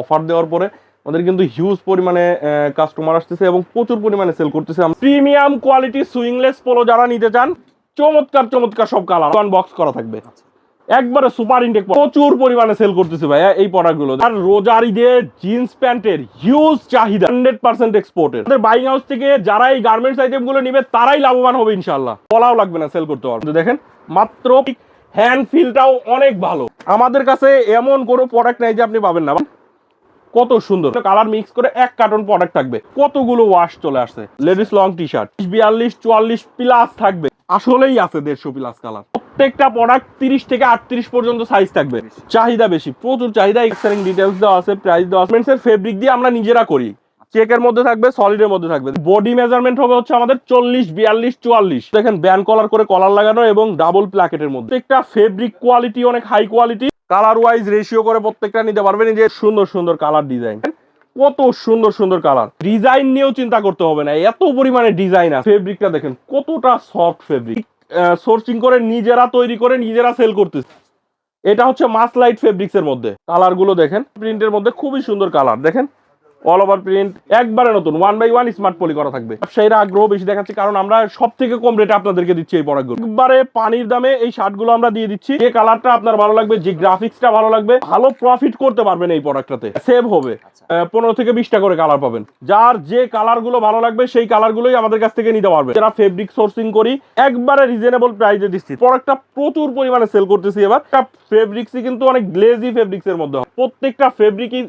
Offer দেওয়ার পরে আমাদের কিন্তু হিউজ পরিমাণে কাস্টমার আসতেছে এবং প্রচুর পরিমাণে সেল করতেছে। প্রিমিয়াম কোয়ালিটি সুইংলেস পোলো যারা নিতে চান, চমৎকার চমৎকার সব কালার বক্স করা থাকবে। একবারে সুপার ইনটেক প্রচুর পরিমাণে সেল করতেছে ভাইয়া এই প্রোডাক্টগুলো আর রোজার ঈদে জিন্স প্যান্টের হিউজ চাহিদা। হান্ড্রেড পার্সেন্ট এক্সপোর্টের আমাদের বাইং হাউস থেকে যারা এই গার্মেন্টস আইটেমগুলো নিবে, তারাই লাভবান হবে ইনশাল্লাহ বলাও লাগবে না সেল করতে পারবে দেখেন, মাত্র হ্যান্ড ফিলটাও অনেক ভালো। আমাদের কাছে এমন কোনো প্রোডাক্ট নাই যে আপনি পাবেন না। কত সুন্দর। কালার মিক্স করে এক কার্টন প্রোডাক্ট থাকবে। কতগুলো ওয়াশ চলে আসছে। লেডিস লং টি শার্ট বিয়াল্লিশ চুয়াল্লিশ প্লাস থাকবে। আসলেই আছে দেড়শো প্লাস কালার প্রত্যেকটা প্রোডাক্ট তিরিশ থেকে আটত্রিশ পর্যন্ত সাইজ থাকবে। চাহিদা বেশি। প্রচুর চাহিদা। এক্সারিং ডিটেলস দেওয়া আছে প্রাইস দেওয়া আছে। ফেব্রিক দিয়ে আমরা নিজেরা করি। চেকের মধ্যে থাকবে সলিডের মধ্যে থাকবে। বডি মেজারমেন্ট হবে হচ্ছে আমাদের চল্লিশ, বিয়াল্লিশ, চুয়াল্লিশ। দেখেন ব্যান কলার করে কলার লাগানো এবং ডাবল প্ল্যাকেটের মধ্যে। প্রত্যেকটা ফেব্রিক কোয়ালিটি অনেক high quality colour wise ratio করে প্রত্যেকটা নিতে পারবেন যে সুন্দর সুন্দর কালার ডিজাইন কত সুন্দর সুন্দর কালার ডিজাইন নিয়েও চিন্তা করতে হবে না, এত পরিমাণে ডিজাইন আছে। ফেব্রিকটা দেখেন, কতটা সফট ফেব্রিক সোর্সিং করে নিজেরা তৈরি করে নিজেরা সেল করতেছে। এটা হচ্ছে মাস লাইট ফেব্রিক্স এর মধ্যে। কালারগুলো দেখেন প্রিন্টের মধ্যে খুবই সুন্দর কালার দেখেন অল ওভার প্রিন্ট একবারে নতুন one by one smart poly করা থাকবে। ব্যবসায়ীরা আগ্রহ বেশি দেখাচ্ছে কারণ আমরা সব থেকে কম রেটে আপনাদেরকে দিচ্ছি এই প্রোডাক্টগুলো একবারে পানির দামে এই শার্টগুলো আমরা দিয়ে দিচ্ছি যে কালারটা আপনার ভালো লাগবে যে গ্রাফিক্সটা ভালো লাগবে ভালো প্রফিট করতে পারবেন এই প্রোডাক্টটাতে সেভ হবে। পনেরো থেকে বিশটা করে কালার পাবেন। যার যে কালারগুলো ভালো লাগবে সেই কালার গুলোই আমাদের কাছ থেকে নিতে পারবে। যারা ফেব্রিক সোর্সিং করি একবারে রিজনেবল প্রাইসে দিচ্ছি। প্রোডাক্টটা প্রচুর পরিমাণে সেল করতেছি এবার। ফেব্রিক্সই কিন্তু অনেক গ্লেজি ফেব্রিক্স এর মধ্যে। প্রত্যেকটা ফেব্রিকই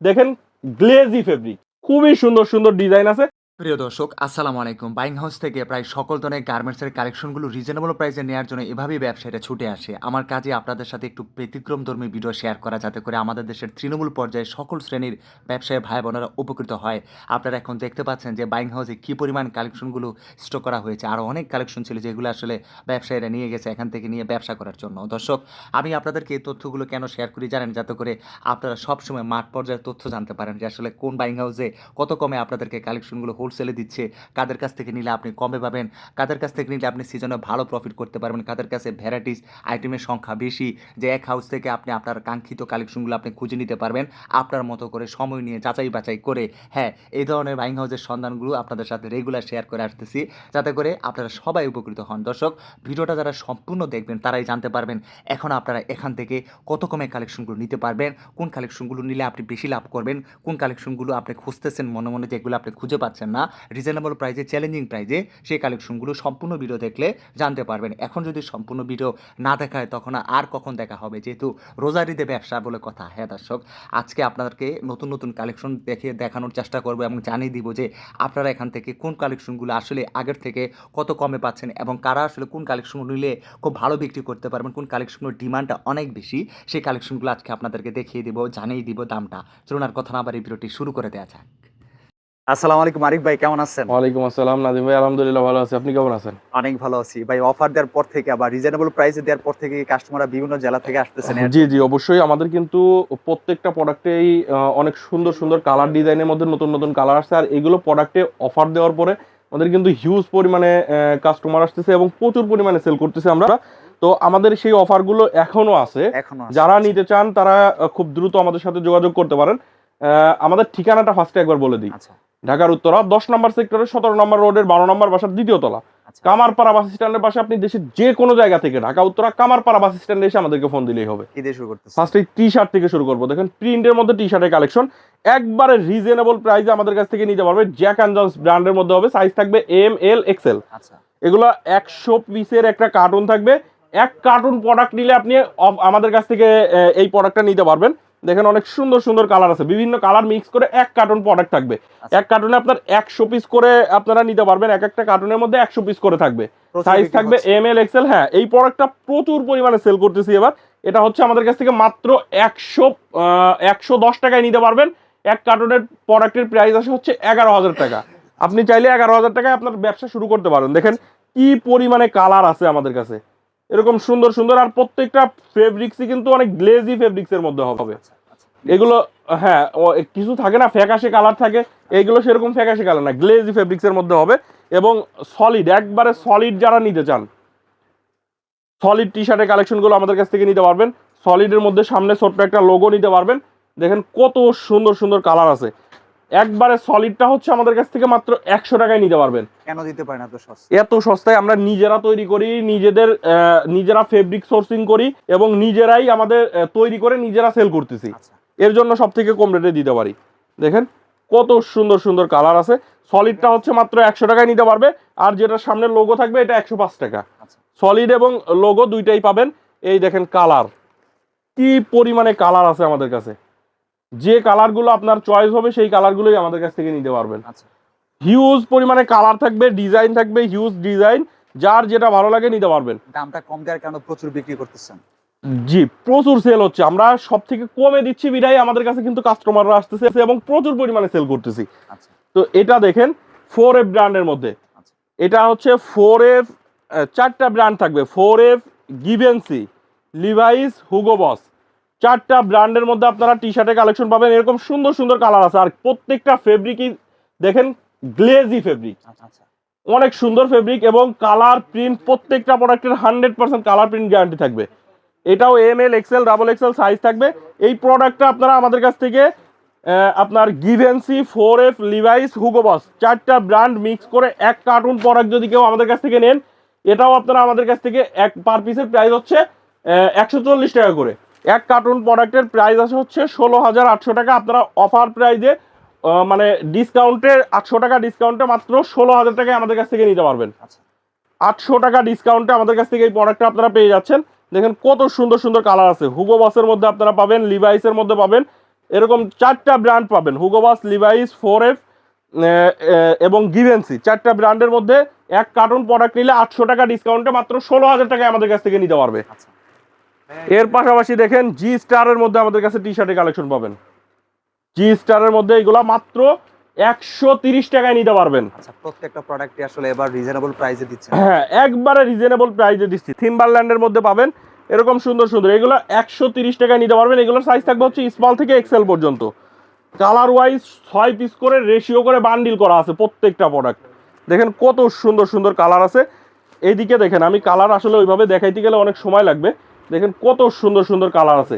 দেখেন গ্লেজি ফেব্রিক খুবই সুন্দর সুন্দর ডিজাইন আছে। প্রিয় দর্শক, আসসালামু আলাইকুম। বাইং হাউস থেকে প্রায় সকল ধরনের গার্মেন্টসের কালেকশনগুলো রিজনেবল প্রাইসে নেওয়ার জন্য এভাবেই ব্যবসায়ীরা ছুটে আসে। আমার কাজে আপনাদের সাথে একটু ব্যতিক্রমধর্মী ভিডিও শেয়ার করা যাতে করে আমাদের দেশের তৃণমূল পর্যায়ে সকল শ্রেণির ব্যবসায়ী ভাই বোনেরা উপকৃত হয়। আপনারা এখন দেখতে পাচ্ছেন যে বাইং হাউসে কী পরিমাণ কালেকশনগুলো স্টক করা হয়েছে। আরও অনেক কালেকশন ছিল যেগুলো আসলে ব্যবসায়ীরা নিয়ে গেছে এখান থেকে নিয়ে ব্যবসা করার জন্য। দর্শক, আমি আপনাদেরকে এই তথ্যগুলো কেন শেয়ার করি জানেন? যাতে করে আপনারা সবসময় মাঠ পর্যায়ের তথ্য জানতে পারেন যে আসলে কোন বাইং হাউসে কত কমে আপনাদেরকে কালেকশনগুলো হোলসেলে দিচ্ছে, কাদের কাছ থেকে নিলে আপনি কমে পাবেন, কাদের কাছ থেকে নিলে আপনি সিজনে ভালো প্রফিট করতে পারবেন, কাদের কাছে ভ্যারাইটিস আইটেমের সংখ্যা বেশি, যে এক হাউস থেকে আপনি আপনার কাঙ্ক্ষিত কালেকশনগুলো আপনি খুঁজে নিতে পারবেন, আপনার মতো করে সময় নিয়ে যাচাই বাছাই করে হ্যাঁ এই ধরনের বাইং হাউসের সন্ধানগুলো আপনাদের সাথে রেগুলার শেয়ার করে আসতেছি, যাতে করে আপনারা সবাই উপকৃত হন। দর্শক, ভিডিওটা যারা সম্পূর্ণ দেখবেন, তারাই জানতে পারবেন, এখন আপনারা এখান থেকে কত কমে কালেকশনগুলো নিতে পারবেন, কোন কালেকশনগুলো নিলে আপনি বেশি লাভ করবেন, কোন কালেকশনগুলো আপনি খুঁজতেছেন মনে মনে যেগুলো আপনি খুঁজে পাচ্ছেন না রিজনেবল প্রাইজে চ্যালেঞ্জিং প্রাইজে সেই কালেকশনগুলো সম্পূর্ণ ভিডিও দেখলে জানতে পারবেন। এখন যদি সম্পূর্ণ ভিডিও না দেখায়, তখন আর কখন দেখা হবে? যেহেতু রোজারিতে ব্যবসা বলে কথা। হ্যাঁ দর্শক, আজকে আপনাদেরকে নতুন নতুন কালেকশন দেখে দেখানোর চেষ্টা করব এবং জানিয়ে দিব যে আপনারা এখান থেকে কোন কালেকশনগুলো আসলে আগের থেকে কত কমে পাচ্ছেন এবং কারা আসলে কোন কালেকশন নিলে খুব ভালো বিক্রি করতে পারবেন, কোন কালেকশনের ডিমান্ডটা অনেক বেশি, সেই কালেকশনগুলো আজকে আপনাদেরকে দেখিয়ে দিব, জানিয়ে দিব দামটা। চলুন আর কথা না আবার এই ভিডিওটি শুরু করে দেওয়া যাক। আসসালামু আলাইকুম আরিফ ভাই কেমন আছেন? ওয়ালাইকুম আসসালাম নাদিম ভাই আলহামদুলিল্লাহ ভালো আছি। আপনি কেমন আছেন? অনেক ভালো আছি। ভাই অফার দেওয়ার পর থেকে আবার রিজনেবল প্রাইসে দেওয়ার পর থেকে কাস্টমাররা বিভিন্ন জেলা থেকে আসতেছেন। জি জি অবশ্যই। আমাদের কিন্তু প্রত্যেকটা প্রোডাক্টেই অনেক সুন্দর সুন্দর কালার ডিজাইনের মধ্যে নতুন নতুন কালার আসছে। আর এগুলো প্রোডাক্টে অফার দেওয়ার পরে আমাদের কিন্তু হিউজ পরিমাণে কাস্টমার আসতেছে এবং প্রচুর পরিমাণে সেল করতেছে আমরা। তো আমাদের সেই অফারগুলো এখনও আছে। এখনও আছে। যারা নিতে চান তারা খুব দ্রুত আমাদের সাথে যোগাযোগ করতে পারেন। আহ, আমাদের ঠিকানাটা ফার্স্টে একবার বলে দিই। আচ্ছা। ঢাকার উত্তরা দশ নম্বর সেক্টরের সতেরো নম্বর রোডের বারো নম্বর বাসার দ্বিতীয় তলা। আচ্ছা। কামারপাড়া বাস স্ট্যান্ডের পাশে আপনি দেশের যে কোনো জায়গা থেকে ঢাকা উত্তরা কামারপাড়া বাস স্ট্যান্ডে এসে আমাদেরকে ফোন দিলেই হবে। শুরু ফার্স্টে টি শার্ট থেকে শুরু করব। দেখেন প্রিন্টের মধ্যে টি শার্টের কালেকশন একবারে রিজনেবল প্রাইসে আমাদের কাছ থেকে নিতে পারবে জ্যাক অ্যান্ড জন্স ব্র্যান্ডের মধ্যে হবে। সাইজ থাকবে এম এল এক্সেল আচ্ছা। এগুলো একশো পিসের একটা কার্টুন থাকবে। এক কার্টুন প্রোডাক্ট নিলে আপনি আমাদের কাছ থেকে এই প্রোডাক্টটা নিতে পারবেন। দেখেন অনেক সুন্দর সুন্দর কালার আছে। বিভিন্ন কালার মিক্স করে এক কার্টুন প্রোডাক্ট থাকবে। আচ্ছা। এক কার্টুনে আপনার একশো পিস করে আপনারা নিতে পারবেন এক একটা কার্টুনের মধ্যে একশো পিস করে থাকবে। সাইজ থাকবে এম এল এক্সেল হ্যাঁ এই প্রোডাক্টটা প্রচুর পরিমাণে সেল করতেছি এবার। এটা হচ্ছে আমাদের কাছ থেকে মাত্র একশো একশো দশ টাকায় নিতে পারবেন। এক কার্টুনের প্রোডাক্টের প্রাইস আসে হচ্ছে এগারো হাজার টাকা। আপনি চাইলে এগারো হাজার টাকায় আপনার ব্যবসা শুরু করতে পারেন। দেখেন কি পরিমাণে কালার আছে আমাদের কাছে। এরকম সুন্দর সুন্দর আর প্রত্যেকটা ফেব্রিক্সই কিন্তু অনেক গ্লেজি ফেব্রিক্সের মধ্যে হবে। আচ্ছা। এগুলো হ্যাঁ কিছু থাকে না ফ্যাকাশে কালার থাকে এইগুলো সেরকম ফ্যাকাশে কালার না গ্লেজি ফেব্রিক্সের মধ্যে হবে এবং সলিড একবারে সলিড যারা নিতে চান সলিড টি শার্টের কালেকশনগুলো আমাদের কাছ থেকে নিতে পারবেন সলিডের মধ্যে সামনে ছোট্ট একটা লোগো নিতে পারবেন দেখেন কত সুন্দর সুন্দর কালার আছে একবারে সলিডটা হচ্ছে আমাদের কাছ থেকে মাত্র একশো টাকায় নিতে পারবেন। কেন দিতে পারেন এত সস্তা এত সস্তায় আমরা নিজেরা তৈরি করি নিজেদের নিজেরা ফেব্রিক সোর্সিং করি এবং নিজেরাই আমাদের তৈরি করে নিজেরা সেল করতেছি। আচ্ছা। এর জন্য সব থেকে কম রেটে দিতে পারি। দেখেন কত সুন্দর সুন্দর কালার আছে। সলিডটা হচ্ছে মাত্র একশো টাকায় নিতে পারবে। আর যেটা সামনে লোগো থাকবে এটা একশো পাঁচ টাকা। আচ্ছা। সলিড এবং লোগো দুইটাই পাবেন। এই দেখেন কালার কি পরিমাণে কালার আছে আমাদের কাছে। যে কালারগুলো আপনার চয়েস হবে সেই কালারগুলোই আমাদের কাছ থেকে নিতে পারবেন। আচ্ছা। হিউজ পরিমাণে কালার থাকবে ডিজাইন থাকবে হিউজ ডিজাইন যার যেটা ভালো লাগে নিতে পারবেন। দামটা কম দেওয়ার কারণে প্রচুর বিক্রি করতেছেন। জি প্রচুর সেল হচ্ছে। আমরা সব থেকে কমে দিচ্ছি বিধায় আমাদের কাছে কিন্তু কাস্টমাররা আসতেছে এবং প্রচুর পরিমাণে সেল করতেছি। আচ্ছা। তো এটা দেখেন ফোর এফ ব্র্যান্ডের মধ্যে। আচ্ছা। এটা হচ্ছে ফোর এফ চারটা ব্র্যান্ড থাকবে। Four F Givenchy Levi's Hugo Boss চারটা ব্র্যান্ডের মধ্যে আপনারা টি শার্টের কালেকশন পাবেন। এরকম সুন্দর সুন্দর কালার আছে। আর প্রত্যেকটা ফেব্রিকই দেখেন গ্লেজি ফেব্রিক আচ্ছা আচ্ছা। অনেক সুন্দর ফেব্রিক এবং কালার প্রিন্ট প্রত্যেকটা প্রোডাক্টের hundred percent colour print guarantee থাকবে। এটাও M L XL double XL size থাকবে। এই প্রোডাক্টটা আপনারা আমাদের কাছ থেকে আপনার Givenchy four F Levi's Hugo Boss চারটা ব্র্যান্ড মিক্স করে এক কার্টুন প্রোডাক্ট যদি কেউ আমাদের কাছ থেকে নেন এটাও আপনারা আমাদের কাছ থেকে এক পার পিসের প্রাইস হচ্ছে একশো চল্লিশ টাকা করে। এক কার্টুন প্রোডাক্টের প্রাইস আছে হচ্ছে ষোলো হাজার আটশো টাকা। আপনারা অফার প্রাইজে মানে ডিসকাউন্টে আটশো টাকা ডিসকাউন্টে মাত্র ষোলো হাজার টাকায় আমাদের কাছ থেকে নিতে পারবেন। আচ্ছা। আটশো টাকা ডিসকাউন্টে আমাদের কাছ থেকে এই প্রোডাক্টটা আপনারা পেয়ে যাচ্ছেন। দেখেন কত সুন্দর সুন্দর কালার আছে। হুগো বাসের মধ্যে আপনারা পাবেন লিভাইসের মধ্যে পাবেন। এরকম চারটা ব্র্যান্ড পাবেন। Hugo Boss Levi's four F এবং গিভেন্সি চারটা ব্র্যান্ডের মধ্যে এক কার্টুন প্রোডাক্ট নিলে আটশো টাকা ডিসকাউন্টে মাত্র ষোলো হাজার টাকায় আমাদের কাছ থেকে নিতে পারবে। আচ্ছা। এর পাশাপাশি দেখেন জি স্টারের মধ্যে আমাদের কাছে টি শার্টের কালেকশন পাবেন। জি স্টারের মধ্যে এগুলো মাত্র একশো তিরিশ টাকায় নিতে পারবেন। আচ্ছা প্রত্যেকটা প্রোডাক্টই আসলে এবার রিজনেবল প্রাইসে দিচ্ছেন হ্যাঁ একবারে রিজনেবল প্রাইসে দিচ্ছি। থিম্বারল্যান্ডের মধ্যে পাবেন এরকম সুন্দর সুন্দর। এগুলো একশো তিরিশ টাকায় নিতে পারবেন। এগুলোর সাইজ থাকবে হচ্ছে স্মল থেকে এক্সেল পর্যন্ত। কালার ওয়াইজ ছয় পিস করে রেশিও করে বান্ডিল করা আছে প্রত্যেকটা প্রোডাক্ট দেখেন কত সুন্দর সুন্দর কালার আছে। এইদিকে দেখেন আমি কালার আসলে ওইভাবে দেখাইতে গেলে অনেক সময় লাগবে। দেখেন কত সুন্দর সুন্দর কালার আছে।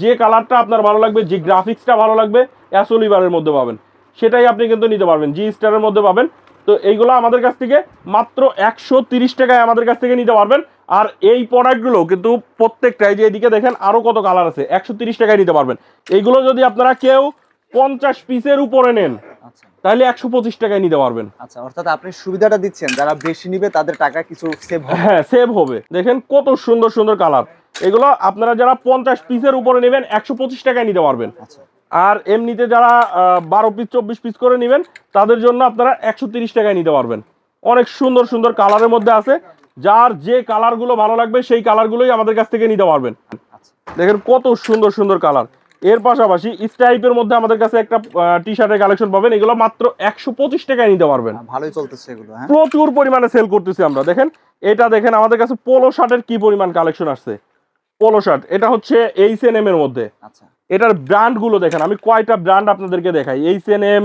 যে কালারটা আপনার ভালো লাগবে যে গ্রাফিক্সটা ভালো লাগবে অ্যাসোলিভারের মধ্যে পাবেন। সেটাই আপনি কিন্তু নিতে পারবেন জি স্টারের মধ্যে পাবেন। তো এইগুলো আমাদের কাছ থেকে মাত্র একশো তিরিশ টাকায় আমাদের কাছ থেকে নিতে পারবেন। আর এই প্রোডাক্টগুলো কিন্তু প্রত্যেকটাই যে এদিকে দেখেন আরও কত কালার আছে একশো তিরিশ টাকায় নিতে পারবেন। এইগুলো যদি আপনারা কেউ পঞ্চাশ পিসের উপরে নেন আচ্ছা। তাহলে একশো পঁচিশ টাকায় নিতে পারবেন। আচ্ছা অর্থাৎ আপনি সুবিধাটা দিচ্ছেন যারা বেশি নিবে তাদের টাকা কিছু সেভ হবে। হ্যাঁ সেভ হবে। দেখেন কত সুন্দর সুন্দর কালার এগুলো আপনারা যারা পঞ্চাশ পিসের উপরে নেবেন একশো পঁচিশ টাকায় নিতে পারবেন। আচ্ছা। আর এমনিতে যারা বারো পিস চব্বিশ পিস করে নেবেন তাদের জন্য আপনারা একশো তিরিশ টাকায় নিতে পারবেন। অনেক সুন্দর সুন্দর কালারের মধ্যে আছে। যার যে কালারগুলো ভালো লাগবে সেই কালারগুলোই আমাদের কাছ থেকে নিতে পারবেন। দেখেন কত সুন্দর সুন্দর কালারের পাশাপাশি স্টাইপের মধ্যে আমাদের কাছে একটা টি শার্টের কালেকশন পাবেন। এগুলো মাত্র একশো পঁচিশ টাকায় নিতে পারবেন। ভালোই চলতেছে এগুলো হ্যাঁ। প্রচুর পরিমাণে সেল করতেছি আমরা। দেখেন এটা দেখেন আমাদের কাছে পোলো শার্টের কি পরিমাণ কালেকশন আসছে। পোলো শার্ট এটা হচ্ছে এইচ এন এম এর মধ্যে। আচ্ছা। এটার ব্র্যান্ডগুলো দেখেন আমি কয়টা ব্র্যান্ড আপনাদেরকে দেখাই। এইচ এন এম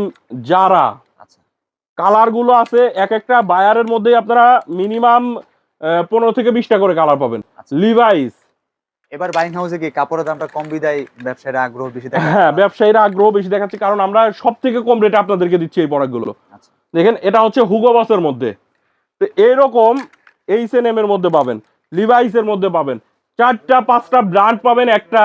জারা আচ্ছা। কালারগুলো আছে এক একটা বায়ারের মধ্যেই আপনারা মিনিমাম পনেরো থেকে বিশটা করে কালার পাবেন। আচ্ছা। লিভাইস এবার বাইং হাউসে কি কাপড়ের দামটা কম বিদায় ব্যবসায়ীরা আগ্রহ বেশি হ্যাঁ ব্যবসায়ীরা আগ্রহ বেশি দেখাচ্ছে কারণ আমরা সব থেকে কম রেটে আপনাদেরকে দিচ্ছি এই প্রোডাক্টগুলো আচ্ছা। দেখেন এটা হচ্ছে হুগো বাসের মধ্যে। তো এইরকম এইচ এন এম এর মধ্যে পাবেন লিভাইসের মধ্যে পাবেন। চারটা পাঁচটা ব্র্যান্ড পাবেন একটা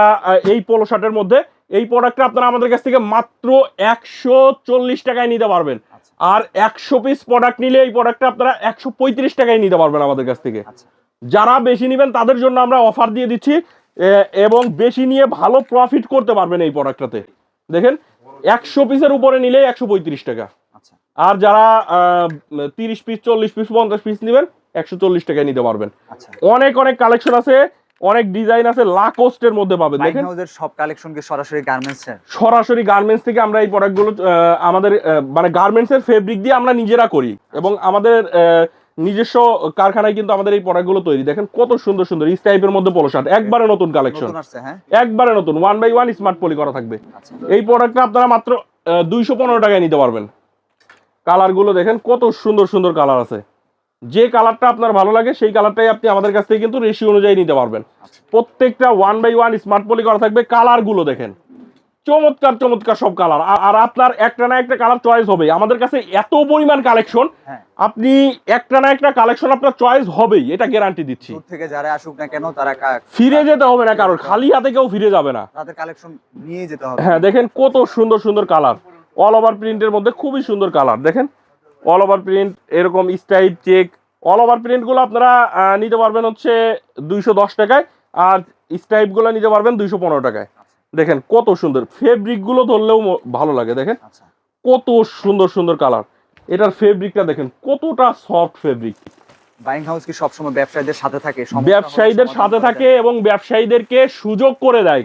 এই পোলো শার্টের মধ্যে। এই প্রোডাক্টটা আপনারা আমাদের কাছ থেকে মাত্র একশো চল্লিশ টাকায় নিতে পারবেন। আচ্ছা। আর একশো পিস প্রোডাক্ট নিলে এই প্রোডাক্টটা আপনারা একশো পঁয়ত্রিশ টাকায় নিতে পারবেন আমাদের কাছ থেকে। আচ্ছা। যারা বেশি নেবেন তাদের জন্য আমরা অফার দিয়ে দিচ্ছি এবং বেশি নিয়ে ভালো প্রফিট করতে পারবেন এই প্রোডাক্টটাতে দেখেন একশো পিসের উপরে নিলে একশো পঁয়ত্রিশ টাকা। আচ্ছা। আর যারা তিরিশ পিস চল্লিশ পিস পঞ্চাশ পিস নেবেন একশো চল্লিশ টাকায় নিতে পারবেন। অনেক অনেক কালেকশন আছে। অনেক ডিজাইন আছে লাকোস্টের মধ্যে পাবেন দেখেন। হাউসের সব কালেকশন কি সরাসরি গার্মেন্টস এর। সরাসরি গার্মেন্টস থেকে আমরা এই প্রোডাক্টগুলো আমাদের মানে গার্মেন্টসের ফেব্রিক দিয়ে আমরা নিজেরা করি। এবং আমাদের নিজস্ব কারখানায় কিন্তু আমাদের এই প্রোডাক্টগুলো তৈরি। দেখেন কত সুন্দর সুন্দর এই টাইপের মধ্যে পোলো শার্ট একবারে নতুন কালেকশন নতুন আসছে হ্যাঁ? একবারে নতুন one by one smart poly করা থাকবে। আচ্ছা। এই প্রোডাক্টটা আপনারা মাত্র দুইশো পনেরো টাকায় নিতে পারবেন। কালারগুলো দেখেন কত সুন্দর সুন্দর কালার আছে। যে কালারটা আপনার ভালো লাগে সেই কালারটাই আপনি আমাদের কাছ থেকে কিন্তু রেশি অনুযায়ী নিতে পারবেন। প্রত্যেকটা one by one smart poly করা থাকবে কালারগুলো দেখেন। চমৎকার চমৎকার সব কালার আর আপনার একটা না একটা কালার চয়েস হবে আমাদের কাছে এত পরিমাণ কালেকশন হ্যাঁ। আপনি একটা না একটা কালেকশন আপনার চয়েস হবেই এটা গ্যারান্টি দিচ্ছি। থেকে যারা আসুক না কেন তারা ফিরে যেতে হবে না কারোর খালি হাতে কেউ ফিরে যাবে না। তাদের কালেকশন নিয়ে যেতে হবে। হ্যাঁ দেখেন কত সুন্দর সুন্দর কালার অল ওভার প্রিন্টের মধ্যে খুবই সুন্দর কালার দেখেন। অল ওভার প্রিন্ট এরকম স্টাইপ চেক অল ওভার প্রিন্টগুলো আপনারা নিতে পারবেন হচ্ছে দুইশো দশ টাকায় আর স্টাইপগুলো নিতে পারবেন দুইশো পনেরো টাকায়। দেখেন কত সুন্দর ফেব্রিকগুলো ধরলেও ভালো লাগে দেখেন। আচ্ছা। কত সুন্দর সুন্দর কালার এটার ফেব্রিকটা দেখেন কতটা সফট ফেব্রিক বাইং হাউস কি সবসময় ব্যবসায়ীদের সাথে থাকে? ব্যবসায়ীদের সাথে থাকে এবং ব্যবসায়ীদেরকে সুযোগ করে দেয়।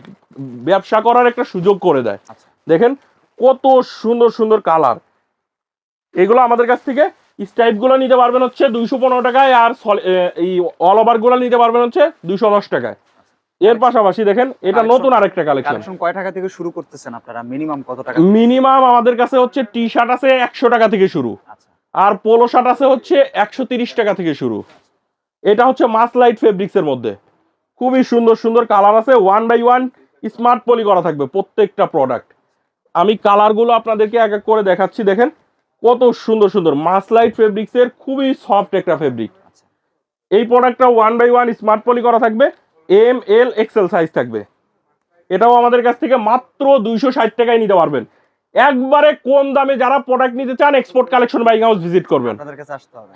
ব্যবসা করার একটা সুযোগ করে দেয়? আচ্ছা। দেখেন কত সুন্দর সুন্দর কালার এগুলো আমাদের কাছ থেকে স্টাইপগুলো নিতে পারবেন হচ্ছে দুইশো পনেরো টাকায় আর এই অল ওভারগুলো নিতে পারবেন হচ্ছে দুইশো দশ টাকায়। এর পাশাপাশি দেখেন এটা নতুন আরেকটা কালেকশন। কয় টাকা থেকে শুরু করতেছেন আপনারা? মিনিমাম কত টাকা মিনিমাম আমাদের কাছে হচ্ছে টি শার্ট আছে একশো টাকা থেকে শুরু। আচ্ছা। আর পোলো শার্ট আছে হচ্ছে একশো তিরিশ টাকা থেকে শুরু। এটা হচ্ছে মাস লাইট ফেব্রিক্স এর মধ্যে। খুবই সুন্দর সুন্দর কালার আছে। One by one smart poly করা থাকবে প্রত্যেকটা প্রোডাক্ট আমি কালারগুলো আপনাদেরকে এক এক করে দেখাচ্ছি দেখেন। কত সুন্দর সুন্দর মাস লাইট ফেব্রিক্স এর খুবই সফট একটা ফেব্রিক আচ্ছা। এই প্রোডাক্টটা one by one smart poly করা থাকবে এম এল এক্সেল সাইজ থাকবে। এটাও আমাদের কাছ থেকে মাত্র দুইশো ষাট টাকায় নিতে পারবেন। একবারে কম দামে যারা প্রোডাক্ট নিতে চান export collection buying house visit করবেন।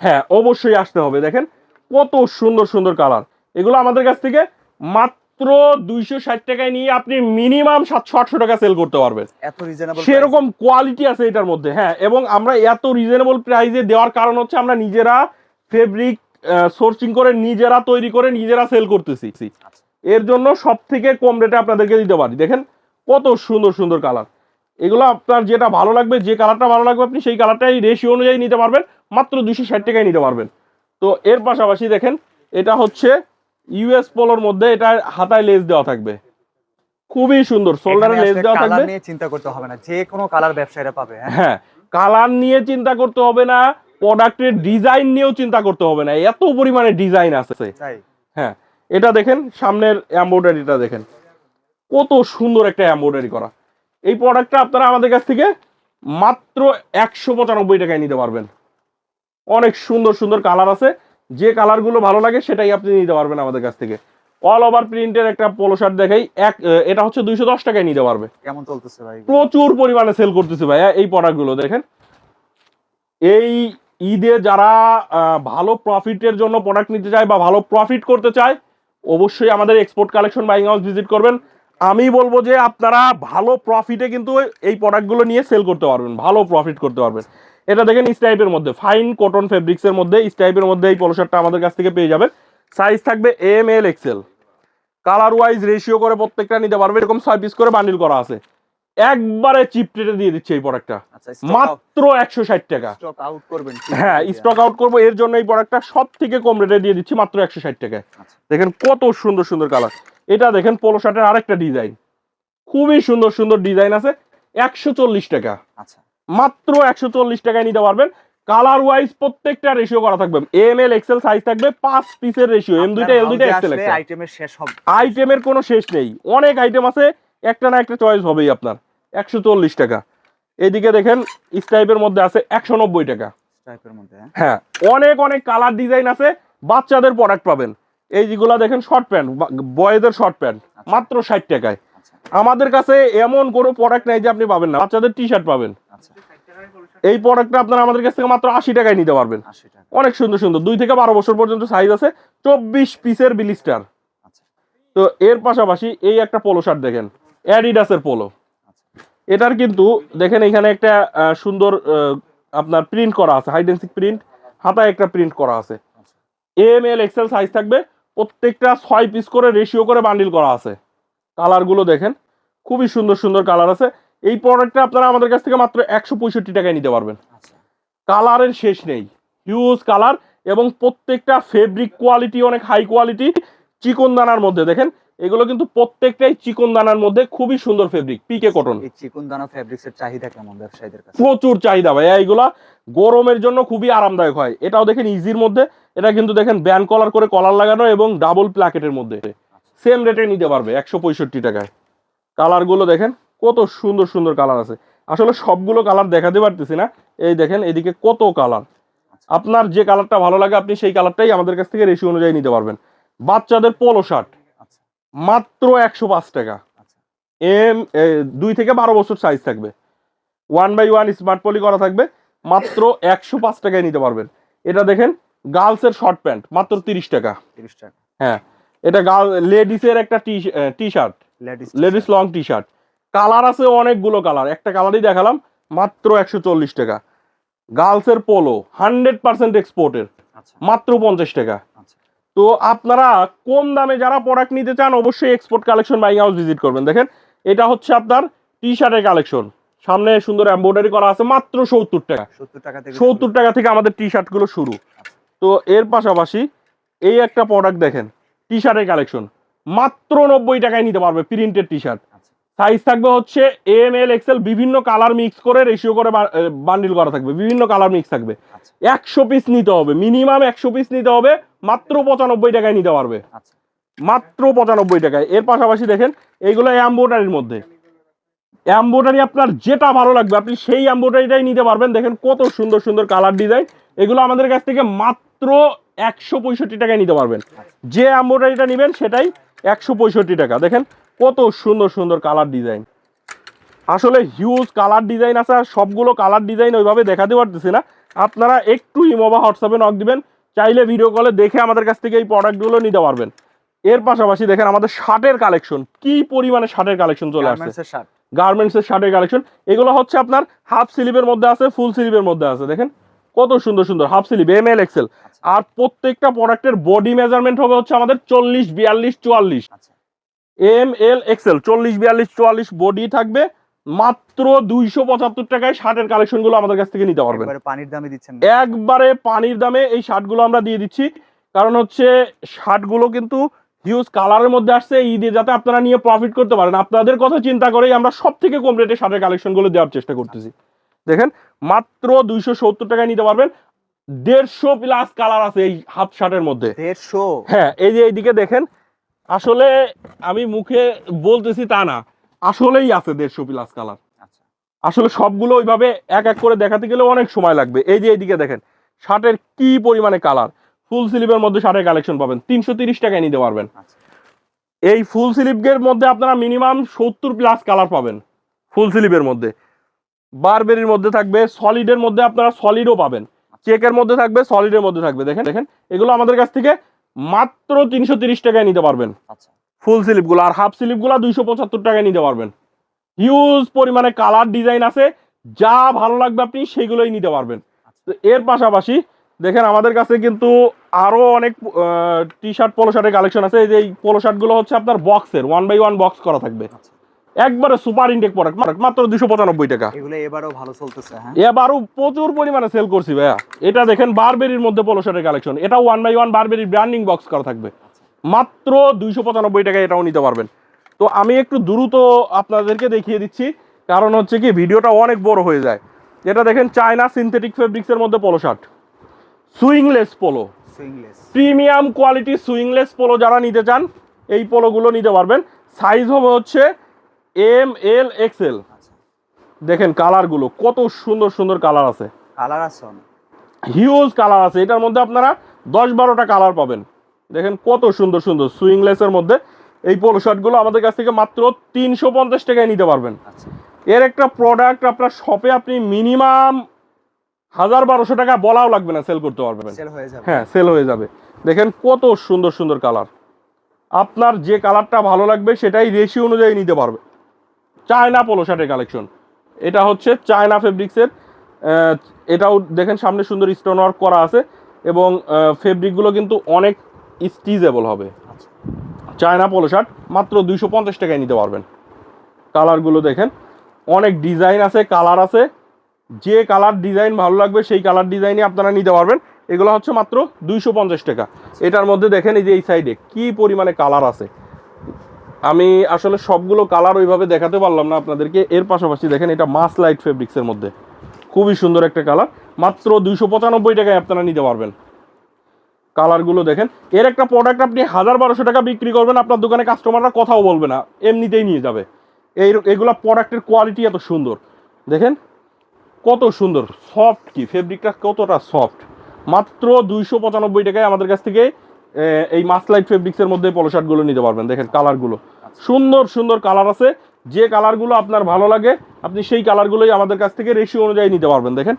হ্যাঁ অবশ্যই আসতে হবে। দেখেন কত সুন্দর সুন্দর কালার এগুলো আমাদের কাছ থেকে মাত্র দুইশো ষাট টাকায় নিয়ে আপনি মিনিমাম সাতশো আটশো টাকা সেল করতে পারবেন। এত রিজনেবল সেরকম কোয়ালিটি আছে এটার মধ্যে হ্যাঁ এবং আমরা এত রিজনেবল প্রাইসে দেওয়ার কারণ হচ্ছে আমরা নিজেরা ফেব্রিক সোর্সিং করে নিজেরা তৈরি করে নিজেরা সেল করতেছি। এর জন্য সব থেকে কম রেটে আপনাদেরকে দিতে পারি। দেখেন কত সুন্দর সুন্দর কালার এগুলো আপনার যেটা ভালো লাগবে যে কালারটা ভালো লাগবে আপনি সেই কালারটাই রেশিও অনুযায়ী নিতে পারবেন। মাত্র দুশো ষাট টাকায় নিতে পারবেন। তো এর পাশাপাশি দেখেন এটা হচ্ছে ইউএস পোলোর মধ্যে এটা হাতায় লেস দেওয়া থাকবে। খুবই সুন্দর শোল্ডারে লেস দেওয়া থাকবে। নিয়ে চিন্তা করতে হবে না যে কোনো কালার ব্যবসায়ীরা পাবে হ্যাঁ। হ্যাঁ কালার নিয়ে চিন্তা করতে হবে না প্রোডাক্টের ডিজাইন নিয়েও চিন্তা করতে হবে না এত পরিমাণে ডিজাইন আছে। হ্যাঁ এটা দেখেন সামনের এমব্রয়ডারিটা দেখেন। কত সুন্দর একটা এমব্রয়ডারি করা। এই প্রোডাক্টটা আপনারা আমাদের কাছ থেকে মাত্র একশো পঁচানব্বই টাকায় নিতে পারবেন। অনেক সুন্দর সুন্দর কালার আছে। যে কালারগুলো ভালো লাগে সেটাই আপনি নিতে পারবেন আমাদের কাছ থেকে। অল ওভার প্রিন্টের একটা পোলো শার্ট দেখাই এক এটা হচ্ছে দুইশো দশ টাকায় নিতে পারবে। কেমন চলতেছে ভাই? প্রচুর পরিমাণে সেল করতেছে ভাইয়া এই প্রোডাক্টগুলো দেখেন। এই ঈদে যারা ভালো প্রফিটের জন্য প্রোডাক্ট নিতে চায় বা ভালো প্রফিট করতে চায় অবশ্যই আমাদের export collection buying house visit করবেন। আমি বলব যে আপনারা ভালো প্রফিটে কিন্তু এই প্রোডাক্টগুলো নিয়ে সেল করতে পারবেন ভালো প্রফিট করতে পারবেন। এটা দেখেন স্টাইপের মধ্যে। ফাইন কটন ফেব্রিক্সের মধ্যে স্টাইপের মধ্যে এই পোলো শার্টটা আমাদের কাছ থেকে পেয়ে যাবেন। সাইজ থাকবে M L XL colour wise ratio করে প্রত্যেকটা নিতে পারবে এরকম ছয় পিস করে বান্ডিল করা আছে। একবারে চিপ রেটে দিয়ে দিচ্ছে এই প্রোডাক্টটা আচ্ছা মাত্র একশো ষাট টাকা। হ্যাঁ স্টক আউট করব এর জন্য এই প্রোডাক্টটা সব থেকে কম রেটে দিয়ে দিচ্ছি মাত্র একশো ষাট টাকায় আচ্ছা। দেখেন কত সুন্দর সুন্দর কালার এটা দেখেন পোলো শার্টের আরেকটা ডিজাইন খুবই সুন্দর সুন্দর ডিজাইন আছে একশো চল্লিশ টাকা। আচ্ছা। মাত্র একশো চল্লিশ টাকায় নিতে পারবেন। কালার ওয়াইজ প্রত্যেকটা রেশিও করা থাকবে। এম এল এক্সেল সাইজ থাকবে পাঁচ পিসের রেশিও এম দুইটা এল দুইটা এক্সেল আইটেমের শেষ হবে। আইটেমের কোনো শেষ নেই। অনেক আইটেম আছে একটা না একটা চয়েস হবেই আপনার। একশো চল্লিশ টাকা। এদিকে দেখেন স্টাইপের মধ্যে আছে একশো নব্বই টাকা। মধ্যে হ্যাঁ? হ্যাঁ অনেক অনেক কালার ডিজাইন আছে বাচ্চাদের প্রোডাক্ট পাবেন। এই যেগুলা দেখেন শর্ট প্যান্ট বয়েদের শর্ট প্যান্ট মাত্র ষাট টাকায়। আচ্ছা। আমাদের কাছে এমন কোনো প্রোডাক্ট নাই যে আপনি পাবেন না। বাচ্চাদের টি শার্ট পাবেন। এই প্রোডাক্টটা আপনারা আমাদের কাছ থেকে মাত্র আশি টাকায় নিতে পারবেন। অনেক সুন্দর সুন্দর। দুই থেকে বারো বছর পর্যন্ত সাইজ আছে চব্বিশ পিসের বিলিস্টার আচ্ছা। তো এর পাশাপাশি এই একটা পোলো শার্ট দেখেন অ্যাডিডাসের পোলো আচ্ছা। এটার কিন্তু দেখেন এখানে একটা সুন্দর আপনার প্রিন্ট করা আছে হাইডেন্সিক প্রিন্ট হাতায় একটা প্রিন্ট করা আছে। এম এল এক্সেল সাইজ থাকবে প্রত্যেকটা ছয় পিস করে রেশিও করে বান্ডিল করা আছে। কালারগুলো দেখেন খুবই সুন্দর সুন্দর কালার আছে। এই প্রোডাক্টটা আপনারা আমাদের কাছ থেকে মাত্র একশো পঁয়ষট্টি টাকায় নিতে পারবেন। আচ্ছা। কালারের শেষ নেই। হিউজ কালার এবং প্রত্যেকটা ফেব্রিক কোয়ালিটি অনেক হাই কোয়ালিটি চিকন দানার মধ্যে। দেখেন এগুলো কিন্তু প্রত্যেকটাই চিকন দানার মধ্যে খুবই সুন্দর ফেব্রিক পিকে কটন চিকুন দানা ফেব্রিক্স এর চাহিদা কেমন ব্যবসায়ীদের কাছে? প্রচুর চাহিদা ভাই এইগুলা গরমের জন্য খুবই আরামদায়ক হয়। এটাও দেখেন ইজির মধ্যে এটা কিন্তু দেখেন ব্যান কলার করে কলার লাগানো এবং ডাবল প্ল্যাকেটের মধ্যে। সেম রেটে নিতে পারবে একশো পঁয়ষট্টি টাকায়। কালারগুলো দেখেন কত সুন্দর সুন্দর কালার আছে। আসলে সবগুলো কালার দেখাতে পারতেছি না। এই দেখেন এদিকে কত কালার আপনার যে কালারটা ভালো লাগে আপনি সেই কালারটাই আমাদের কাছ থেকে রেশি অনুযায়ী নিতে পারবেন। বাচ্চাদের পোলো শার্ট আচ্ছা। মাত্র একশো পাঁচ টাকা। আচ্ছা। এম দুই থেকে বারো বছর সাইজ থাকবে। One by one smart poly করা থাকবে। মাত্র একশো পাঁচ টাকায় নিতে পারবেন। এটা দেখেন গার্লসের শর্ট প্যান্ট মাত্র তিরিশ টাকা। তিরিশ টাকা। হ্যাঁ এটা গার্ল লেডিসের একটা T T shirt ladies long T shirt colour আছে অনেকগুলো কালার একটা কালারই দেখালাম মাত্র একশো চল্লিশ টাকা। গার্লসের পোলো হান্ড্রেড পার্সেন্ট এক্সপোর্টের মাত্র পঞ্চাশ টাকা। আচ্ছা। তো আপনারা কম দামে যারা প্রোডাক্ট নিতে চান অবশ্যই export collection buying house visit করবেন। দেখেন এটা হচ্ছে আপনার টি শার্টের কালেকশন সামনে সুন্দর এমব্রয়ডারি করা আছে মাত্র সত্তর টাকা। সত্তর টাকা থেকে সত্তর টাকা থেকে আমাদের টি শার্টগুলো শুরু। আচ্ছা। তো এর পাশাপাশি এই একটা প্রোডাক্ট দেখেন টি শার্টের কালেকশন মাত্র নব্বই টাকায় নিতে পারবে প্রিন্টেড টি শার্ট সাইজ থাকবে হচ্ছে এম এল এক্সেল বিভিন্ন কালার মিক্স করে রেশিও করে বান্ডিল করা থাকবে বিভিন্ন কালার মিক্স থাকবে। আচ্ছা। একশো পিস নিতে হবে মিনিমাম একশো পিস নিতে হবে মাত্র পঁচানব্বই টাকায় নিতে পারবে। আচ্ছা। মাত্র পঁচানব্বই টাকায়। এর পাশাপাশি দেখেন এইগুলো এম্বোটারির মধ্যে। এম্বোটারি আপনার যেটা ভালো লাগবে আপনি সেই এম্বোটারিটাই নিতে পারবেন। দেখেন কত সুন্দর সুন্দর কালার ডিজাইন এগুলো আমাদের কাছ থেকে মাত্র একশো পঁয়ষট্টি টাকায় নিতে পারবেন। যে এম্বোটারিটা নেবেন সেটাই একশো পঁয়ষট্টি টাকা। দেখেন কত সুন্দর সুন্দর কালার ডিজাইন আসলে হিউজ কালার ডিজাইন আছে আর সবগুলো কালার ডিজাইন ওইভাবে দেখাতে পারতেছি না। আপনারা একটু ইমো বা হোয়াটসঅ্যাপে নক দিবেন চাইলে ভিডিও কলে দেখে আমাদের কাছ থেকে এই প্রোডাক্টগুলো নিতে পারবেন। এর পাশাপাশি দেখেন আমাদের শার্টের কালেকশন কি পরিমাণে শার্টের কালেকশন চলে আসছে। গার্মেন্টসের শার্ট গার্মেন্টসের শার্টের কালেকশন এগুলো হচ্ছে আপনার হাফ স্লিভের মধ্যে আছে ফুল স্লিভের মধ্যে আছে দেখেন। কত সুন্দর সুন্দর half sleeve M L XL আর প্রত্যেকটা প্রোডাক্টের বডি মেজারমেন্ট হবে হচ্ছে আমাদের চল্লিশ বিয়াল্লিশ চুয়াল্লিশ। আচ্ছা। এম এল এক্সেল চল্লিশ বিয়াল্লিশ চুয়াল্লিশ বডি থাকবে। মাত্র দুইশো পঁচাত্তর টাকায় শার্টের কালেকশনগুলো আমাদের কাছ থেকে নিতে পারবেন। পানির দামে দিচ্ছেন একবারে পানির দামে এই শার্টগুলো আমরা দিয়ে দিচ্ছি। কারণ হচ্ছে শার্টগুলো কিন্তু হিউজ কালারের মধ্যে আসছে ঈদে যাতে আপনারা নিয়ে প্রফিট করতে পারেন। আপনাদের কথা চিন্তা করেই আমরা সব থেকে কম রেটে শার্টের কালেকশনগুলো দেওয়ার চেষ্টা করতেছি। দেখেন মাত্র দুইশো সত্তর টাকায় নিতে পারবেন। দেড়শো প্লাস কালার আছে এই হাফ শার্টের মধ্যে। দেড়শো? হ্যাঁ এই যে এইদিকে দেখেন আসলে আমি মুখে বলতেছি তা না। আসলেই আছে দেড়শো প্লাস কালার আচ্ছা। আসলে সবগুলো ওইভাবে এক এক করে দেখাতে গেলে অনেক সময় লাগবে। এই যে এইদিকে দেখেন শার্টের কি পরিমাণে কালার ফুল স্লিপের মধ্যে শার্টের কালেকশন পাবেন। তিনশো তিরিশ টাকায় নিতে পারবেন। আচ্ছা। এই ফুল স্লিপের মধ্যে আপনারা মিনিমাম সত্তর প্লাস কালার পাবেন। ফুল স্লিপের মধ্যে। বারবেরির মধ্যে থাকবে সলিডের মধ্যে আপনারা সলিডও পাবেন। চেকের মধ্যে থাকবে সলিডের মধ্যে থাকবে। দেখেন দেখেন এগুলো আমাদের কাছ থেকে মাত্র তিনশো তিরিশ টাকায় নিতে পারবেন। ফুল ফুল স্লিপগুলো আর হাফ স্লিপগুলো দুইশো পঁচাত্তর টাকায় নিতে পারবেন। হিউজ পরিমাণে কালার ডিজাইন আছে। যা ভালো লাগবে আপনি সেগুলোই নিতে পারবেন। তো এর পাশাপাশি দেখেন আমাদের কাছে কিন্তু আরও অনেক টি শার্ট পোলো শার্টের কালেকশন আছে। এই যে এই পোলো শার্টগুলো হচ্ছে আপনার বক্সের ওয়ান বাই ওয়ান বক্স করা থাকবে। আচ্ছা। একবারে সুপার ইনটেক প্রোডাক্ট মাত্র দুশো পঁচানব্বই টাকা। এগুলো এবারও ভালো চলতেছে হ্যাঁ? এবারও প্রচুর পরিমাণে সেল করছি ভাইয়া। এটা দেখেন বারবেরির মধ্যে পোলো শার্টের কালেকশন এটা ওয়ান বাই ওয়ান বারবেরির ব্র্যান্ডিং বক্স করা থাকবে। মাত্র দুইশো পঁচানব্বই টাকায় এটাও নিতে পারবেন। তো আমি একটু দ্রুত আপনাদেরকে দেখিয়ে দিচ্ছি। কারণ হচ্ছে কি ভিডিওটা অনেক বড় হয়ে যায়। এটা দেখেন চায়না সিনথেটিক ফেব্রিক্সের মধ্যে polo shirt swingless polo premium quality swingless polo যারা নিতে চান এই পোলোগুলো নিতে পারবেন। সাইজ হবে হচ্ছে এম এল এক্সেল দেখেন কালারগুলো কত সুন্দর সুন্দর কালার আছে। কালার আছে হিউজ কালার আছে। এটার মধ্যে আপনারা দশ বারোটা কালার পাবেন। দেখেন কত সুন্দর সুন্দর সুইংলেসের মধ্যে। এই পোলো শার্টগুলো আমাদের কাছ থেকে মাত্র তিনশো পঞ্চাশ টাকায় নিতে পারবেন। আচ্ছা। এর একটা প্রোডাক্ট আপনার শপে আপনি মিনিমাম হাজার বারোশো টাকা বলাও লাগবে না সেল করতে পারবেন। হয়ে যাবে। হ্যাঁ সেল হয়ে যাবে। দেখেন কত সুন্দর সুন্দর কালার। আপনার যে কালারটা ভালো লাগবে সেটাই রেশি অনুযায়ী নিতে পারবে। চায়না পোলো শার্টের কালেকশন এটা হচ্ছে চায়না ফেব্রিক্সের এটাও দেখেন সামনে সুন্দর স্টোন ওয়ার্ক করা আছে এবং ফেব্রিকগুলো কিন্তু অনেক স্টিজেবল হবে। আচ্ছা। চায়না পোলো শার্ট মাত্র দুইশো পঞ্চাশ টাকায় নিতে পারবেন। কালারগুলো দেখেন অনেক ডিজাইন আছে কালার আছে। যে কালার ডিজাইন ভালো লাগবে সেই কালার ডিজাইনই আপনারা নিতে পারবেন। এগুলো হচ্ছে মাত্র দুইশো পঞ্চাশ টাকা। এটার মধ্যে দেখেন এই যে এই সাইডে কি পরিমাণে কালার আছে। আমি আসলে সবগুলো কালার ওইভাবে দেখাতে পারলাম না আপনাদেরকে। এর পাশাপাশি দেখেন এটা মাস লাইট ফেব্রিক্সের মধ্যে। খুবই সুন্দর একটা কালার। মাত্র দুইশো পঁচানব্বই টাকায় আপনারা নিতে পারবেন। কালারগুলো দেখেন। এর একটা প্রোডাক্ট আপনি হাজার বারোশো টাকা বিক্রি করবেন, আপনার দোকানে কাস্টমাররা কথাও বলবে না। এমনিতেই নিয়ে যাবে। এই এগুলা প্রোডাক্টের কোয়ালিটি এত সুন্দর। দেখেন, কত সুন্দর। সফট কি? ফেব্রিকটা কতটা সফট মাত্র দুইশো পঁচানব্বই টাকায় আমাদের কাছ থেকে এই মাসলাইট ফেব্রিক্সের মধ্যে পলো শার্টগুলো নিতে পারবেন। দেখেন কালারগুলো সুন্দর সুন্দর কালার আছে। যে কালারগুলো আপনার ভালো লাগে আপনি সেই কালারগুলোই আমাদের কাছ থেকে রেশিও অনুযায়ী নিতে পারবেন দেখেন।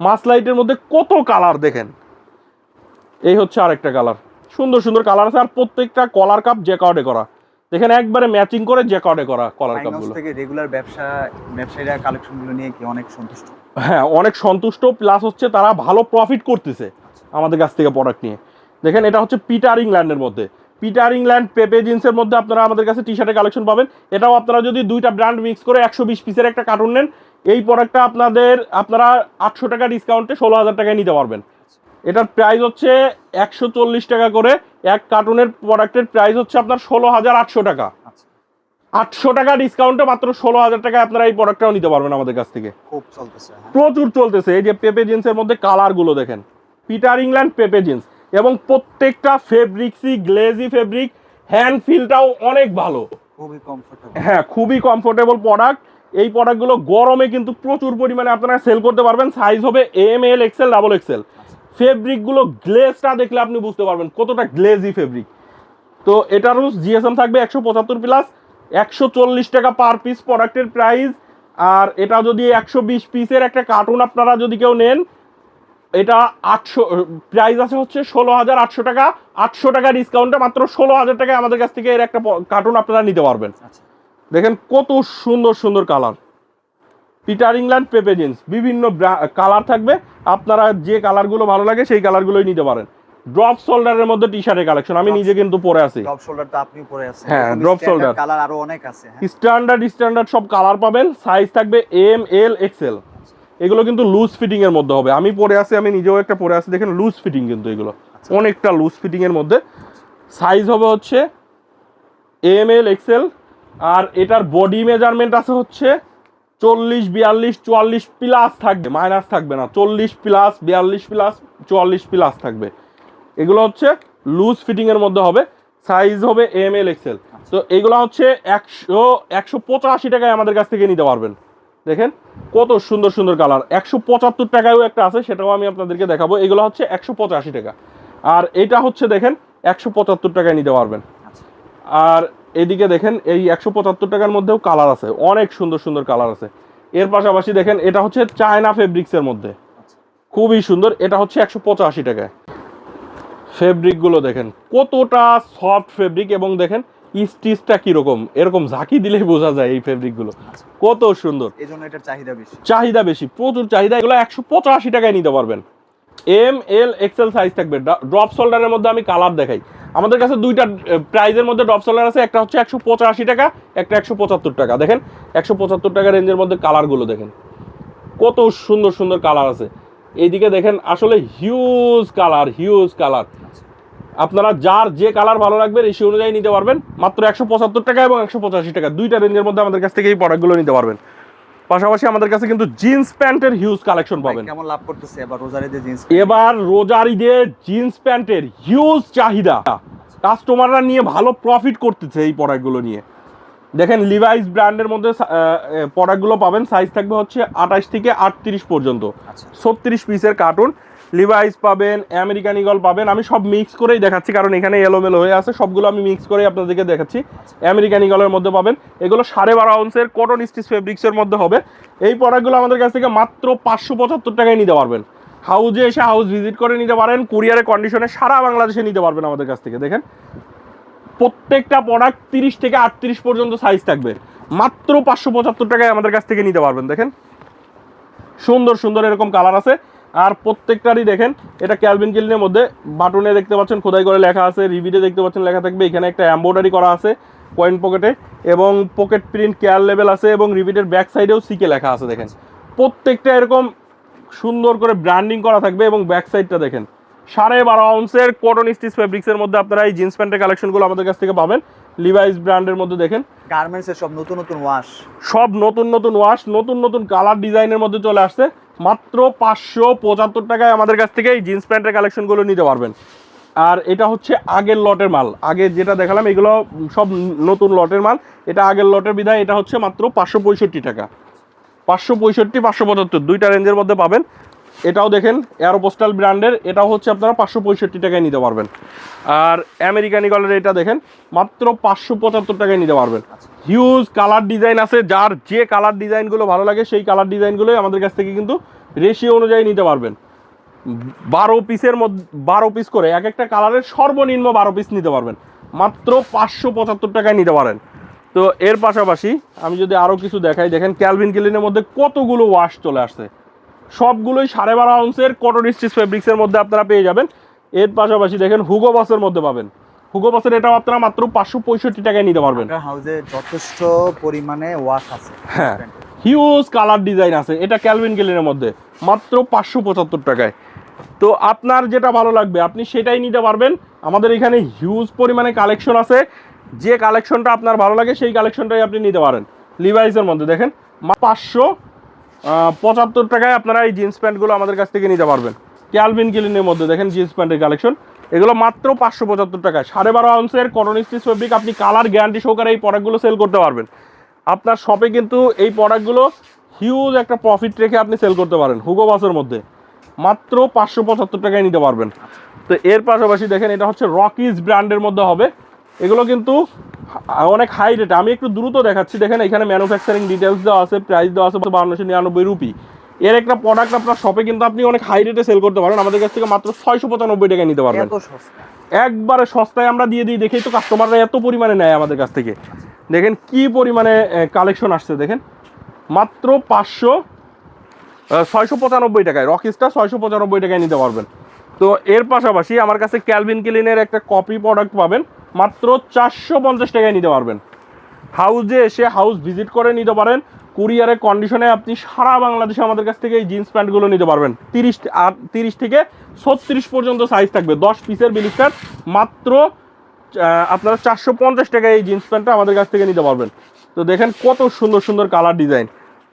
মাসলাইটের মধ্যে কত কালার দেখেন। এই হচ্ছে আরেকটা কালার সুন্দর সুন্দর কালার আছে আর প্রত্যেকটা কলার কাপ জ্যাকার্ডে করা। দেখেন একবারে ম্যাচিং করে জ্যাকার্ডে করা কলার কাপগুলো থেকে রেগুলার ব্যবসা ব্যবসায়ীরা কালেকশনগুলো নিয়ে কি অনেক সন্তুষ্ট? হ্যাঁ অনেক সন্তুষ্ট প্লাস হচ্ছে তারা ভালো প্রফিট করতেছে আমাদের কাছ থেকে প্রোডাক্ট নিয়ে। দেখেন এটা হচ্ছে পিটার ইংল্যান্ডের মধ্যে। পিটার ইংল্যান্ড পেপে জিন্সের মধ্যে আপনারা আমাদের কাছে টি শার্টের কালেকশন পাবেন। এটাও আপনারা যদি দুইটা ব্র্যান্ড মিক্স করে একশো বিশ পিসের একটা কার্টুন নেন এই প্রোডাক্টটা আপনাদের আপনারা আটশো টাকা ডিসকাউন্টে ষোলো হাজার টাকায় নিতে পারবেন। এটার প্রাইস হচ্ছে একশো চল্লিশ টাকা করে। এক কার্টুনের প্রোডাক্টের প্রাইস হচ্ছে আপনার ষোলো হাজার আটশো টাকা। আচ্ছা। আটশো টাকা ডিসকাউন্টে মাত্র ষোলো হাজার টাকায় আপনারা এই প্রোডাক্টটাও নিতে পারবেন আমাদের কাছ থেকে। খুব চলতেছে হ্যাঁ। প্রচুর চলতেছে। এই যে পেপে জিন্সের মধ্যে কালারগুলো দেখেন। পিটার ইংল্যান্ড পেপে জিন্স এবং প্রত্যেকটা ফেব্রিক্সই গ্লেজি ফেব্রিক হ্যান্ড ফিলটাও অনেক ভালো। খুবই কমফোর্টেবল হ্যাঁ খুবই কমফোর্টেবল প্রোডাক্ট এই প্রোডাক্টগুলো গরমে কিন্তু প্রচুর পরিমাণে আপনারা সেল করতে পারবেন। সাইজ হবে M L XL double XL ফেব্রিকগুলো গ্লেজটা দেখলে আপনি বুঝতে পারবেন কতটা গ্লেজি ফেব্রিক তো এটারও জিএসএম থাকবে একশো পঁচাত্তর প্লাস একশো চল্লিশ টাকা পার পিস প্রোডাক্টের প্রাইস আর এটা যদি একশো বিশ পিসের একটা কার্টুন আপনারা যদি কেউ নেন এটা আটশো প্রাইস আছে হচ্ছে ষোলো হাজার আটশো টাকা। আটশো টাকা ডিসকাউন্টে মাত্র ষোলো হাজার টাকায় আমাদের কাছ থেকে এর একটা কার্টুন আপনারা নিতে পারবেন। আচ্ছা। দেখেন কত সুন্দর সুন্দর colour Peter England Pepe jeans বিভিন্ন কালার থাকবে। আপনারা যে কালারগুলো ভালো লাগে সেই কালারগুলোই নিতে পারেন। ড্রপ শোল্ডারের মধ্যে টি শার্টের কালেকশন আমি নিজে কিন্তু পরে আছি। ড্রপ শোল্ডার তো আপনিও পরে আছেন। হ্যাঁ, drop shoulder। কালার আরও অনেক আছে স্ট্যান্ডার্ড স্ট্যান্ডার্ড সব কালার পাবেন। সাইজ থাকবে এম এল এক্সেল এগুলো কিন্তু লুজ ফিটিং এর মধ্যে হবে। আমি পরে আছি আমি নিজেও একটা পরে আছি দেখেন লুজ ফিটিং কিন্তু এগুলো। অনেকটা লুজ ফিটিং এর মধ্যে। সাইজ হবে হচ্ছে এম এল এক্সেল আর এটার বডি মেজারমেন্ট আছে হচ্ছে চল্লিশ বিয়াল্লিশ চুয়াল্লিশ প্লাস থাকবে মাইনাস থাকবে না। চল্লিশ প্লাস বিয়াল্লিশ প্লাস চুয়াল্লিশ প্লাস থাকবে। এগুলো হচ্ছে লুজ ফিটিং এর মধ্যে হবে। সাইজ হবে এম এল এক্সেল তো এগুলো হচ্ছে একশো একশো পঁচাশি টাকায় আমাদের কাছ থেকে নিতে পারবেন। দেখেন কত সুন্দর সুন্দর কালার। একশো পঁচাত্তর টাকায়ও একটা আছে সেটাও আমি আপনাদেরকে দেখাবো। এগুলো হচ্ছে একশো পঁচাশি টাকা। আর এটা হচ্ছে দেখেন একশো পঁচাত্তর টাকায় নিতে পারবেন। আচ্ছা। আর এদিকে দেখেন এই একশো পঁচাত্তর টাকার মধ্যেও কালার আছে। অনেক সুন্দর সুন্দর কালার আছে। এর পাশাপাশি দেখেন এটা হচ্ছে চায়না ফেব্রিক্সের মধ্যে। খুবই সুন্দর এটা হচ্ছে একশো পঁচাশি টাকায়। ফেব্রিকগুলো দেখেন কতটা সফট ফেব্রিক এবং দেখেন স্টিচটা কীরকম? এরকম ঝাঁকি দিলেই বোঝা যায় এই ফেব্রিকগুলো কত সুন্দর। এই জন্য এটার চাহিদা বেশি। চাহিদা বেশি। প্রচুর চাহিদা। এগুলো একশো পঁচাশি টাকায় নিতে পারবেন। এম এল এক্সেল সাইজ থাকবে। ড্রপ শোল্ডারের মধ্যে আমি কালার দেখাই। আমাদের কাছে দুইটা প্রাইজের মধ্যে ড্রপ শোল্ডার আছে। একটা হচ্ছে একশো পঁচাশি টাকা একটা একশো পঁচাত্তর টাকা। দেখেন একশো পঁচাত্তর টাকা রেঞ্জের মধ্যে কালারগুলো দেখেন। কত সুন্দর সুন্দর কালার আছে। এইদিকে দেখেন আসলে হিউজ কালার হিউজ কালার আপনারা যার যে কালার ভালো লাগবে রেশি অনুযায়ী নিতে পারবেন। মাত্র একশো পঁচাত্তর টাকা এবং একশো পঁচাশি টাকা। দুইটা রেঞ্জের মধ্যে আমাদের কাছ থেকে এই প্রোডাক্টগুলো নিতে পারবেন। পাশাপাশি আমাদের কাছে কিন্তু জিন্স প্যান্টের হিউজ কালেকশন পাবেন। কেমন লাভ করতেছে? এবার রোজারিতে জিন্স এবার রোজার ঈদে জিন্স প্যান্টের হিউজ চাহিদা। কাস্টমাররা নিয়ে ভালো প্রফিট করতেছে এই প্রোডাক্টগুলো নিয়ে। দেখেন লিভাইস ব্র্যান্ডের মধ্যে প্রোডাক্টগুলো পাবেন। সাইজ থাকবে হচ্ছে আঠাশ থেকে আটত্রিশ পর্যন্ত। আচ্ছা। ছত্রিশ পিসের কার্টুন লিভাইস পাবেন আমেরিকান ইগল পাবেন। আমি সব মিক্স করেই দেখাচ্ছি, কারণ এখানে এলোমেলো হয়ে আছে। সবগুলো আমি মিক্স করেই আপনাদেরকে দেখাচ্ছি। আমেরিকান ইগলের মধ্যে পাবেন। এগুলো সাড়ে বারো আউন্সের কটন স্টিচ ফেব্রিক্সের মধ্যে হবে। এই প্রোডাক্টগুলো আমাদের কাছ থেকে মাত্র পাঁচশো পঁচাত্তর টাকায় নিতে পারবেন। হাউজে এসে হাউস ভিজিট করে নিতে পারেন। কুরিয়ারের কন্ডিশনে সারা বাংলাদেশে নিতে পারবেন আমাদের কাছ থেকে, দেখেন। প্রত্যেকটা প্রোডাক্ট তিরিশ থেকে আটত্রিশ পর্যন্ত সাইজ থাকবে। মাত্র পাঁচশো পঁচাত্তর টাকায় আমাদের কাছ থেকে নিতে পারবেন, দেখেন। সুন্দর সুন্দর এরকম কালার আছে। আর প্রত্যেকটারই দেখেন এটা ক্যালভিন কিলিনের মধ্যে বাটনে দেখতে পাচ্ছেন খোদাই করে লেখা আছে রিভিডে দেখতে পাচ্ছেন লেখা থাকবে এখানে একটা এম্ব্রয়ডারি করা আছে কয়েন পকেটে এবং পকেট প্রিন্ট কেয়ার লেভেল আছে এবং রিভিডের ব্যাক সাইডেও সিকে লেখা আছে দেখেন। প্রত্যেকটা এরকম সুন্দর করে ব্র্যান্ডিং করা থাকবে এবং ব্যাক সাইডটা দেখেন। সাড়ে বারো আউন্সের কটন স্টিচ ফেব্রিক্সের মধ্যে আপনারা এই জিন্স প্যান্টের কালেকশনগুলো আমাদের কাছ থেকে পাবেন। লিভাইস ব্র্যান্ডের মধ্যে দেখেন। গার্মেন্টস এর সব নতুন নতুন ওয়াশ সব নতুন নতুন ওয়াশ নতুন নতুন কালার ডিজাইনের মধ্যে চলে আসছে। মাত্র পাঁচশো পঁচাত্তর টাকায় আমাদের কাছ থেকে এই জিন্স প্যান্টের কালেকশনগুলো নিতে পারবেন। আর এটা হচ্ছে আগের লটের মাল। আগে যেটা দেখালাম, এগুলো সব নতুন লটের মাল। এটা আগের লটের বিধায় এটা হচ্ছে মাত্র পাঁচশো পঁয়ষট্টি টাকা। পাঁচশো পঁয়ষট্টি, পাঁচশো পঁচাত্তর দুইটা রেঞ্জের মধ্যে পাবেন। এটাও দেখেন এয়ারো এয়ারোপোস্টাল ব্র্যান্ডের এটাও হচ্ছে আপনারা পাঁচশো পঁয়ষট্টি টাকায় নিতে পারবেন। আর আমেরিকান ইগলের এটা দেখেন, মাত্র পাঁচশো পঁচাত্তর টাকায় নিতে পারবেন। হিউজ কালার ডিজাইন আছে, যার যে কালার ডিজাইনগুলো ভালো লাগে, সেই কালার ডিজাইনগুলোই আমাদের কাছ থেকে কিন্তু রেশিও অনুযায়ী নিতে পারবেন। বারো পিসের মধ্যে, বারো পিস করে এক একটা কালারের সর্বনিম্ন বারো পিস নিতে পারবেন। মাত্র পাঁচশো পঁচাত্তর টাকায় নিতে পারেন। তো এর পাশাপাশি আমি যদি আরও কিছু দেখাই, দেখেন ক্যালভিন কিলিনের মধ্যে কতগুলো ওয়াশ চলে আসছে। সবগুলোই সাড়ে বারো আউন্সের কটন স্টিচ ফেব্রিক্সের মধ্যে আপনারা পেয়ে যাবেন। এর পাশাপাশি দেখেন হুগো বাসের মধ্যে পাবেন। হুগো বাসের এটাও আপনারা মাত্র পাঁচশো পঁয়ষট্টি টাকায় নিতে পারবেন। হাউসে যথেষ্ট পরিমাণে ওয়াশ আছে। হ্যাঁ হিউজ কালার ডিজাইন আছে। এটা ক্যালভিন গেলিনের মধ্যে মাত্র পাঁচশো পঁচাত্তর টাকায়। তো আপনার যেটা ভালো লাগবে আপনি সেটাই নিতে পারবেন। আমাদের এখানে হিউজ পরিমাণে কালেকশন আছে। যে কালেকশনটা আপনার ভালো লাগে সেই কালেকশনটাই আপনি নিতে পারেন। লিভাইসের মধ্যে দেখেন পাঁচশো পঁচাত্তর টাকায় আপনারা এই জিন্স প্যান্টগুলো আমাদের কাছ থেকে নিতে পারবেন। ক্যালভিন গিলিনের মধ্যে দেখেন জিন্স প্যান্টের কালেকশন এগুলো মাত্র পাঁচশো পঁচাত্তর টাকায়। সাড়ে বারো আউন্সের কটন স্টিচ ফেব্রিক আপনি কালার গ্যারান্টি সহকারে এই প্রোডাক্টগুলো সেল করতে পারবেন। আপনার শপে কিন্তু এই প্রোডাক্টগুলো হিউজ একটা প্রফিট রেখে আপনি সেল করতে পারেন হুগো বাসের মধ্যে। মাত্র পাঁচশো পঁচাত্তর টাকায় নিতে পারবেন। তো এর পাশাপাশি দেখেন, এটা হচ্ছে রকিজ ব্র্যান্ডের মধ্যে হবে। এগুলো কিন্তু অনেক হাই রেট আমি একটু দ্রুত দেখাচ্ছি। দেখেন, এখানে ম্যানুফ্যাকচারিং ডিটেলস দেওয়া আছে প্রাইস দেওয়া আছে বাউন্নশো নিরানব্বই রুপি এর একটা প্রোডাক্ট আপনার শপে কিন্তু আপনি অনেক হাই রেটে সেল করতে পারেন। আমাদের কাছ থেকে মাত্র ছয়শো পঁচানব্বই টাকায় নিতে পারবেন। একবারে সস্তায় আমরা দিয়ে দিই দেখেই তো কাস্টমাররা এত পরিমাণে নেয় আমাদের কাছ থেকে। দেখেন কি পরিমাণে কালেকশন আসছে দেখেন। মাত্র পাঁচশো ছয়শো পঁচানব্বই টাকায় রকিসটা ছয়শো পঁচানব্বই টাকায় নিতে পারবেন। তো এর পাশাপাশি আমার কাছে ক্যালভিন ক্লিনের একটা কপি প্রোডাক্ট পাবেন মাত্র চারশো পঞ্চাশ টাকায় নিতে পারবেন। হাউজে এসে হাউস ভিজিট করে নিতে পারেন কুরিয়ারের কন্ডিশনে আপনি সারা বাংলাদেশে আমাদের কাছ থেকে এই জিন্স প্যান্টগুলো নিতে পারবেন। তিরিশ, আর তিরিশ থেকে ছত্রিশ পর্যন্ত সাইজ থাকবে। দশ পিসের বিলিস্টার মাত্র আপনারা চারশো পঞ্চাশ টাকায় এই জিন্স প্যান্টটা আমাদের কাছ থেকে নিতে পারবেন। তো দেখেন কত সুন্দর সুন্দর কালার ডিজাইন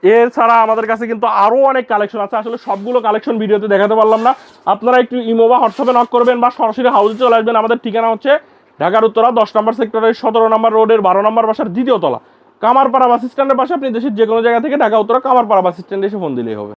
এছাড়া আমাদের কাছে কিন্তু আরও অনেক কালেকশন আছে। আসলে সবগুলো কালেকশন ভিডিওতে দেখাতে পারলাম না। আপনারা একটু ইমো বা হোয়াটসঅ্যাপে নক করবেন বা সরাসরি হাউসে চলে আসবেন। আমাদের ঠিকানা হচ্ছে ঢাকার উত্তরা, দশ নম্বর সেক্টরের সতেরো নম্বর রোডের বারো নম্বর বাসার দ্বিতীয় তলা। কামারপাড়া বাস স্ট্যান্ডের পাশে আপনি দেশের যে কোনো জায়গা থেকে ঢাকা উত্তরা কামারপাড়া বাস স্ট্যান্ডে এসে ফোন দিলেই হবে।